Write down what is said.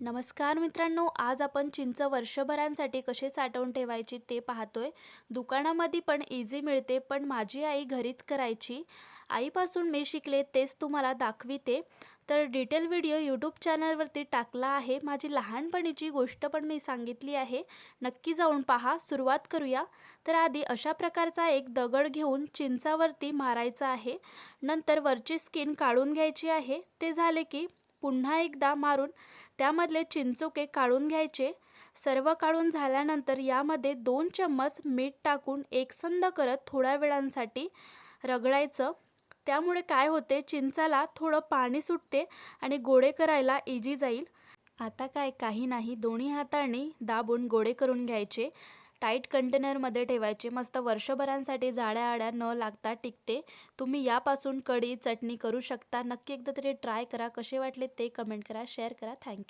नमस्कार मित्रांनो आज आपण चिंच वर्षभरांसाठी कसे साठवून ठेवायची ते पाहतोय. दुकानामध्ये पण इझी मिळते पण माझी आई घरीच करायची. आईपासून मी शिकले तेच तुम्हाला दाखविते. तर डिटेल व्हिडिओ यूट्यूब चॅनलवरती टाकला आहे. माझी लहानपणीची गोष्ट पण मी सांगितली आहे. नक्की जाऊन पहा सुरुवात करूया. तर आधी अशा प्रकारचा एक दगड घेऊन चिंचावरती मारायचा आहे. नंतर वरची स्किन काढून घ्यायची आहे. ते झाले की पुन्हा एकदा मारून त्यामधले चिंचोके काढून घ्यायचे. सर्व काढून झाल्यानंतर यामध्ये दोन चम्मच मीठ टाकून एकसंध करत थोड्या वेळांसाठी रगडायचं. त्यामुळे काय होते चिंचाला थोडं पाणी सुटते आणि गोडे करायला इजी जाईल. आता काय काही नाही दोन्ही हातांनी दाबून गोडे करून घ्यायचे. टाईट कंटेनरमध्ये ठेवायचे मस्त वर्षभरांसाठी जाड्या आड्या न लागता टिकते. तुम्ही यापासून कढी चटणी करू शकता. नक्की एकदा तरी ट्राय करा. कसे वाटले ते कमेंट करा शेअर करा. थँक्यू.